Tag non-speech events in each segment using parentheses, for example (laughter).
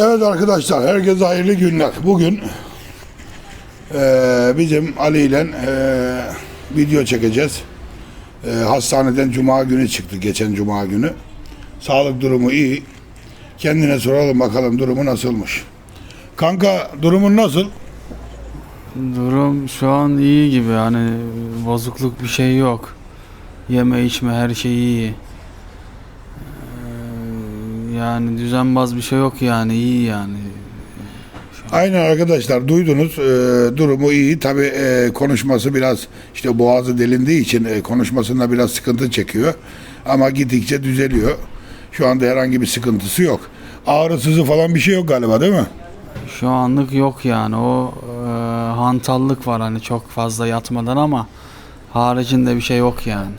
Evet arkadaşlar, herkese hayırlı günler. Bugün eee, bizim Ali ile eee, video çekeceğiz. Eee, hastaneden cuma günü çıktı, geçen cuma günü. Sağlık durumu iyi. Kendine soralım bakalım durumu nasılmış. Kanka durumun nasıl? Durum şu an iyi gibi hani bozukluk bir şey yok. Yeme içme her şey iyi. Yani düzenbaz bir şey yok yani iyi yani. Aynen arkadaşlar duydunuz eee, durumu iyi. Tabi konuşması biraz işte boğazı delindiği için eee, konuşmasında biraz sıkıntı çekiyor. Ama gittikçe düzeliyor. Şu anda herhangi bir sıkıntısı yok. Ağrısızı falan bir şey yok galiba değil mi? Şu anlık yok yani o e, hantallık var hani çok fazla yatmadan ama haricinde bir şey yok yani.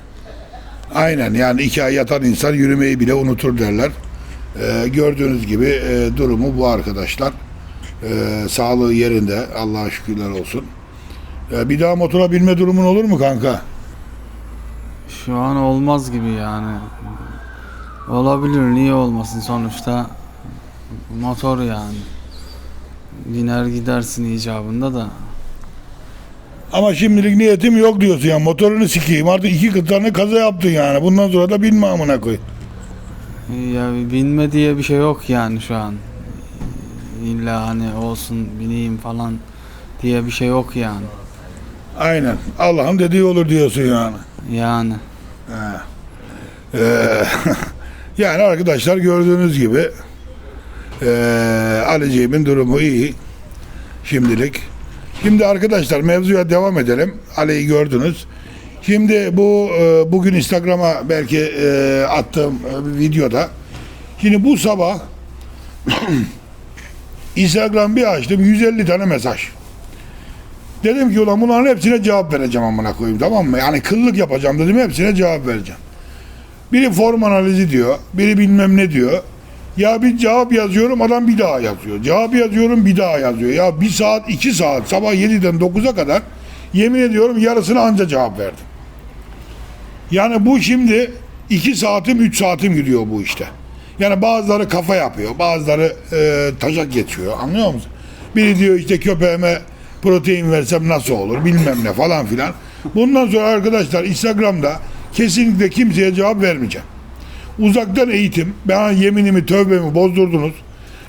Aynen yani iki ay yatan insan yürümeyi bile unutur derler. Eee, gördüğünüz gibi eee, durumu bu arkadaşlar. Eee, sağlığı yerinde Allah'a şükürler olsun. Eee, bir daha motora binme durumun olur mu kanka? Şu an olmaz gibi yani. Olabilir niye olmasın sonuçta motor yani. Biner gidersin icabında da. Ama şimdilik niyetim yok diyorsun ya. Motorunu sikeyim. Artık iki kıtlarını kaza yaptın yani. Bundan sonra da binme amına koy. Ya binme diye bir şey yok yani şu an. İlla hani olsun bineyim falan diye bir şey yok yani. Aynen. Allah'ın dediği olur diyorsun yani. Yani Ee, (laughs) yani arkadaşlar gördüğünüz gibi ee, Aliciğimin durumu iyi. Şimdilik. Şimdi arkadaşlar mevzuya devam edelim. Ali'yi gördünüz. Şimdi bu e, bugün Instagram'a belki e, attığım e, bir videoda şimdi bu sabah (clears throat) Instagram bir açtım 150 tane mesaj. Dedim ki ulan bunların hepsine cevap vereceğim amına koyayım tamam mı? Yani kıllık yapacağım dedim hepsine cevap vereceğim. Biri form analizi diyor, biri bilmem ne diyor. Ya bir cevap yazıyorum adam bir daha yazıyor. Cevap yazıyorum bir daha yazıyor. Ya bir saat iki saat sabah 7'den 9'a kadar yemin ediyorum yarısına anca cevap verdim. Yani bu şimdi iki saatim üç saatim gidiyor bu işte. Yani bazıları kafa yapıyor, bazıları e, taşak geçiyor anlıyor musun? Biri diyor işte köpeğime protein versem nasıl olur bilmem ne falan filan. Bundan sonra arkadaşlar Instagram'da kesinlikle kimseye cevap vermeyeceğim. Uzaktan eğitim, ben yeminimi tövbemi bozdurdunuz.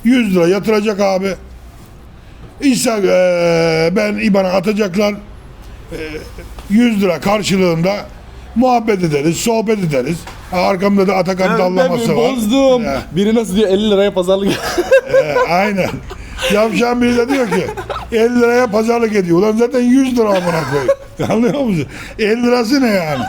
100 lira yatıracak abi. Instagram, ben IBAN'a atacaklar. E, 100 lira karşılığında muhabbet ederiz, sohbet ederiz. Arkamda da Atakan dallaması ben var. bozdum. He. Biri nasıl diyor 50 liraya pazarlık. (laughs) (laughs) Ee, aynen. Yavşan biri de diyor ki 50 liraya pazarlık ediyor. Ulan zaten 100 lira amına koy. (laughs) Anlıyor musun? 50 lirası ne yani?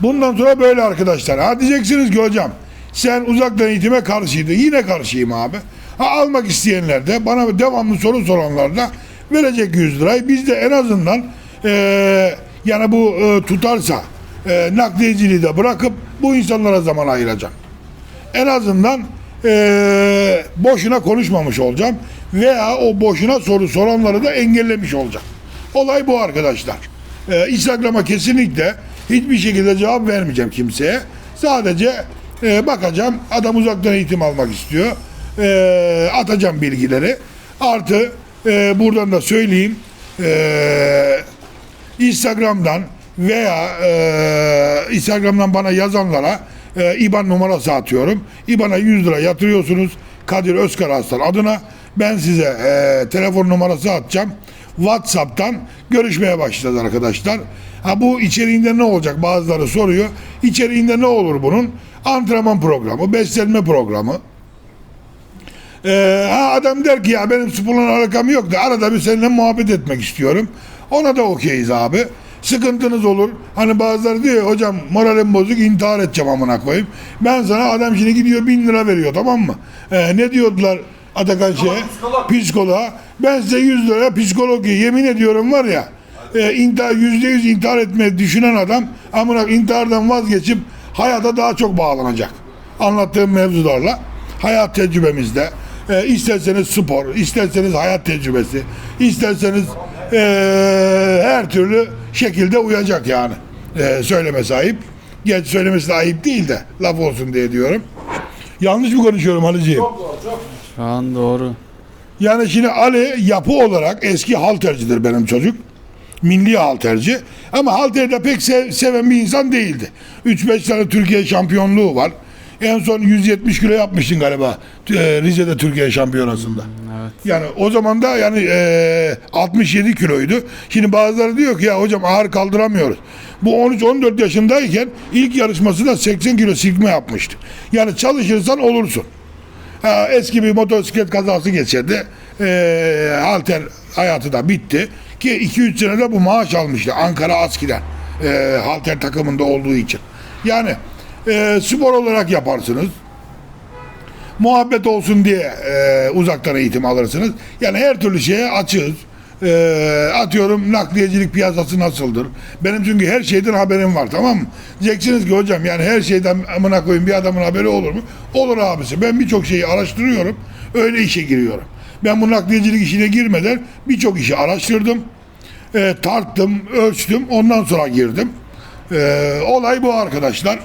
Bundan sonra böyle arkadaşlar. Ha diyeceksiniz ki hocam sen uzaktan eğitime karşıydın. Yine karşıyım abi. Ha almak isteyenler de bana devamlı soru soranlar da verecek 100 lirayı. Biz de en azından eee, yani bu eee, tutarsa eee nakliyeciliği de bırakıp bu insanlara zaman ayıracağım en azından eee, boşuna konuşmamış olacağım veya o boşuna soru soranları da engellemiş olacağım. Olay bu arkadaşlar. Eee, Instagram'a kesinlikle hiçbir şekilde cevap vermeyeceğim kimseye. Sadece eee, bakacağım adam uzaktan eğitim almak istiyor. Eee, atacağım bilgileri. Artı eee, buradan da söyleyeyim. Eee Instagram'dan veya e, Instagram'dan bana yazanlara e, IBAN numarası atıyorum. IBAN'a 100 lira yatırıyorsunuz Kadir Özkar Aslan adına. Ben size e, telefon numarası atacağım. WhatsApp'tan görüşmeye başlayacağız arkadaşlar. Ha bu içeriğinde ne olacak bazıları soruyor. İçeriğinde ne olur bunun? Antrenman programı, beslenme programı, ee, ha adam der ki ya benim sporla alakam yok da arada bir seninle muhabbet etmek istiyorum. Ona da okeyiz abi. Sıkıntınız olur. Hani bazıları diyor hocam moralim bozuk intihar edeceğim amına koyayım. Ben sana adam şimdi gidiyor bin lira veriyor tamam mı? Ee, ne diyordular Atakan şeye? Psikoloğa. Ben size 100 liraya psikolog yemin ediyorum var ya e, intihar, yüzde yüz intihar etmeyi düşünen adam amına intihardan vazgeçip hayata daha çok bağlanacak. Anlattığım mevzularla hayat tecrübemizde e, isterseniz spor, isterseniz hayat tecrübesi, isterseniz e, her türlü şekilde uyacak yani. E, söyleme sahip. Geç söylemesi de ayıp değil de laf olsun diye diyorum. Yanlış mı konuşuyorum Haliciyim? çok çok. Şu an doğru. Yani şimdi Ali yapı olarak eski haltercidir benim çocuk. Milli halterci. Ama halteri de pek sev- seven bir insan değildi. 3-5 tane Türkiye şampiyonluğu var. En son 170 kilo yapmıştın galiba e, Rize'de Türkiye şampiyonasında. Evet. Yani o zaman da yani e, 67 kiloydu. Şimdi bazıları diyor ki ya hocam ağır kaldıramıyoruz. Bu 13-14 yaşındayken ilk yarışmasında 80 kilo silkme yapmıştı. Yani çalışırsan olursun. Ha, eski bir motosiklet kazası geçirdi. E, halter hayatı da bitti. Ki 2-3 senede bu maaş almıştı Ankara Aski'den. E, halter takımında olduğu için. Yani e, spor olarak yaparsınız muhabbet olsun diye e, uzaktan eğitim alırsınız. Yani her türlü şeye açığız. E, atıyorum nakliyecilik piyasası nasıldır? Benim çünkü her şeyden haberim var tamam mı? Diyeceksiniz ki hocam yani her şeyden amına koyayım bir adamın haberi olur mu? Olur abisi. Ben birçok şeyi araştırıyorum. Öyle işe giriyorum. Ben bu nakliyecilik işine girmeden birçok işi araştırdım. E, tarttım, ölçtüm. Ondan sonra girdim. E, olay bu arkadaşlar.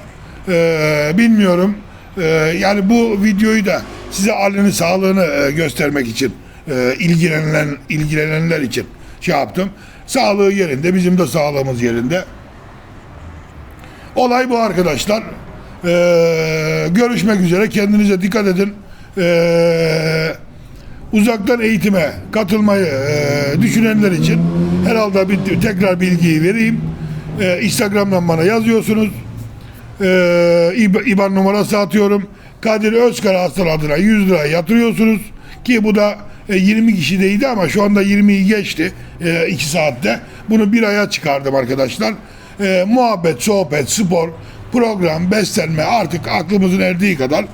E, bilmiyorum. E, yani bu videoyu da size Ali'nin sağlığını e, göstermek için e, ilgilenen ilgilenenler için şey yaptım. Sağlığı yerinde, bizim de sağlığımız yerinde. Olay bu arkadaşlar. E, görüşmek üzere. Kendinize dikkat edin. E, uzaktan eğitime katılmayı e, düşünenler için herhalde bir tekrar bilgiyi vereyim. E, Instagram'dan bana yazıyorsunuz. E, İB- İBAN numarası atıyorum. Kadir Özkara Aslan adına 100 lira yatırıyorsunuz. Ki bu da e, 20 kişideydi ama şu anda 20'yi geçti 2 saatte. Bunu bir aya çıkardım arkadaşlar. E, muhabbet, sohbet, spor, program, beslenme artık aklımızın erdiği kadar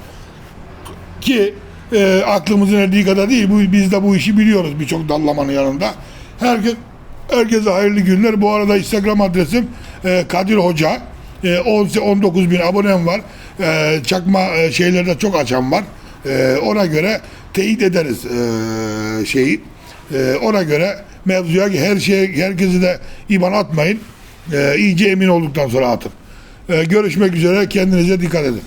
ki e, aklımızın erdiği kadar değil. Bu, biz de bu işi biliyoruz birçok dallamanın yanında. Herkes herkese hayırlı günler. Bu arada Instagram adresim e, Kadir Hoca. E, 10 19 bin abonem var. E, çakma e, şeylerde çok açan var. E, ona göre teyit ederiz e, şeyi. E, ona göre mevzuya her şeye herkesi de iban atmayın. E, iyice emin olduktan sonra atın. E, görüşmek üzere. Kendinize dikkat edin.